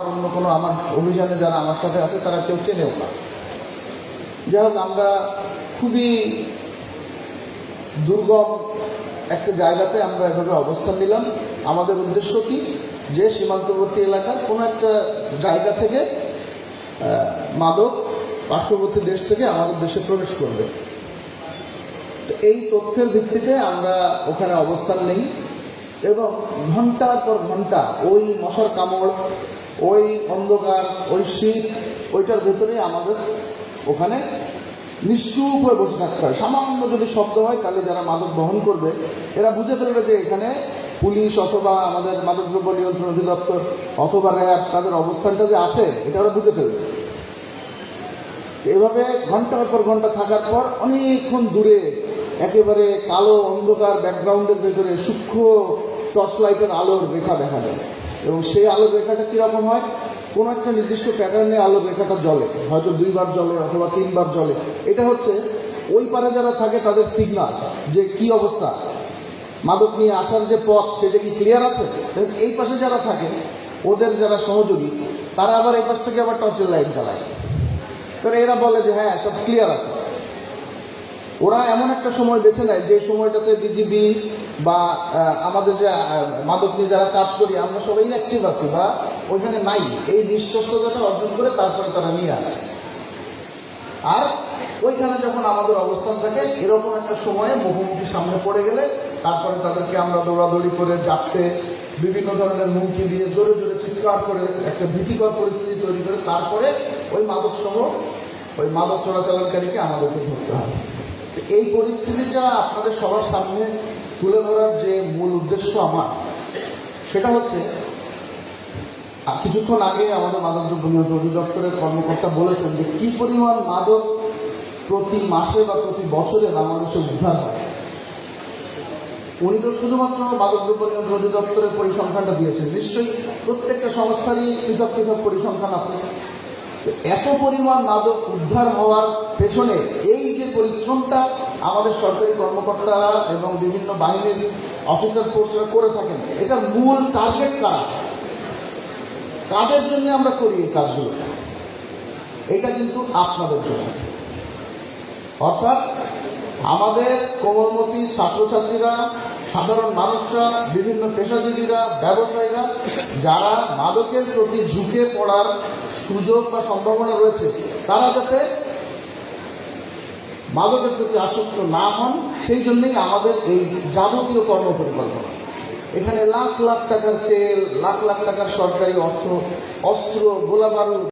অন্য কোনো আমার অভিযানে যারা আমার সাথে আছে, তারা কেউ চেনেও না। যাই হোক, আমরা খুবই দুর্গম একটা জায়গাতে আমরা এভাবে অবস্থান নিলাম। আমাদের উদ্দেশ্য কি? যে সীমান্তবর্তী এলাকার কোনো একটা জায়গা থেকে মাদক পার্শ্ববর্তী দেশ থেকে আমাদের দেশে প্রবেশ করবে। তো এই তথ্যের ভিত্তিতে আমরা ওখানে অবস্থান নেই। এবং ঘণ্টার পর ঘণ্টা ওই মশার কামড় ওই অন্ধকার, ওই শীত, ওইটার ভেতরেই আমাদের ওখানে নিশ্চুপ হয়ে বসে থাকতে হয়। সামান্য যদি শব্দ হয়, তাহলে যারা মাদক বহন করবে, এরা বুঝে ফেলবে যে এখানে পুলিশ অথবা আমাদের মাদকদ্রব্য নিয়ন্ত্রণ অধিদপ্তর অথবা র্যাব তাদের অবস্থানটা যে আছে, এটা ওরা বুঝে ফেলবে। এভাবে ঘণ্টার পর ঘণ্টা থাকার পর অনেকক্ষণ দূরে একেবারে কালো অন্ধকার ব্যাকগ্রাউন্ডের ভেতরে সূক্ষ্ম টর্চ লাইটের আলোর রেখা দেখা যায়। এবং সেই আলোর রেখাটা কীরকম হয়? কোনো একটা নির্দিষ্ট প্যাটার্নে আলোর রেখাটা জ্বলে। হয়তো দুইবার জ্বলে অথবা তিনবার জ্বলে। এটা হচ্ছে ওই পারে যারা থাকে তাদের সিগনাল যে কি অবস্থা। মাদক নিয়ে আসার যে পথ, সেটা কি ক্লিয়ার আছে? এই পাশে যারা থাকে, ওদের যারা সহযোগী, তারা আবার এই পাশ থেকে আবার টর্চের লাইট জ্বালায় কারণ এরা বলে যে হ্যাঁ সব ক্লিয়ার আছে। ওরা এমন একটা সময় বেছে নেয় যে সময়টাতে বিজিবি বা আমাদের যে মাদক নিয়ে যারা কাজ করি, আমরা সবাই ইনঅ্যাক্টিভ আছি, বা ওইখানে নাই। এই বিশ্বস্ততাটা অর্জন করে তারপরে তারা নিয়ে আসে। আর ওইখানে যখন আমাদের অবস্থান থাকে, এরকম একটা সময়ে মুখোমুখি সামনে পড়ে গেলে, তারপরে তাদেরকে আমরা দৌড়াদৌড়ি করে জাপতে বিভিন্ন ধরনের হুমকি দিয়ে জোরে জোরে চিৎকার করে, একটা ভীতিকর পরিস্থিতি তৈরি করে, তারপরে ওই মাদক সহ ওই মাদক চলাচলকারীকে আমাদেরকে ধরতে হবে এই পরিস্থিতিটা আপনাদের সবার সামনে তুলে ধরার যে মূল উদ্দেশ্য আমার, সেটা হচ্ছে কিছুক্ষণ আগে আমাদের মাদকদ্রব্য নিয়ন্ত্রণ অধিদপ্তরের কর্মকর্তা বলেছেন যে কি পরিমাণ মাদক প্রতি মাসে বা প্রতি বছরে বাংলাদেশে উদ্ধার হয়। উনি তো শুধুমাত্র মাদকদ্রব্য নিয়ন্ত্রণ অধিদপ্তরের পরিসংখ্যানটা দিয়েছেন। নিশ্চয়ই প্রত্যেকটা সংস্থারই পৃথক পৃথক পরিসংখ্যান আছে। এত পরিমাণ মাদক উদ্ধার হওয়ার পেছনে এই পরিশ্রমটা আমাদের সরকারি কর্মকর্তারা এবং বিভিন্ন বাহিনীর অফিসার ফোর্সরা করে থাকেন। এটা মূল টার্গেট কারা? কাদের জন্য আমরা করি এই কাজগুলো? এটা কিন্তু আপনাদের জন্য। অর্থাৎ আমাদের কোমলমতি ছাত্রছাত্রীরা, সাধারণ মানুষরা, বিভিন্ন পেশাজীবীরা, ব্যবসায়ীরা, যারা মাদকের প্রতি ঝুঁকে পড়ার সুযোগ বা সম্ভাবনা রয়েছে, তারা যাতে মাদকের প্রতি আসক্ত না হন, সেই জন্যই আমাদের এই যাবতীয় কর্ম পরিকল্পনা এখানে লাখ লাখ টাকার তেল, লাখ লাখ টাকার সরকারি অর্থ, অস্ত্র, গোলাবারুদ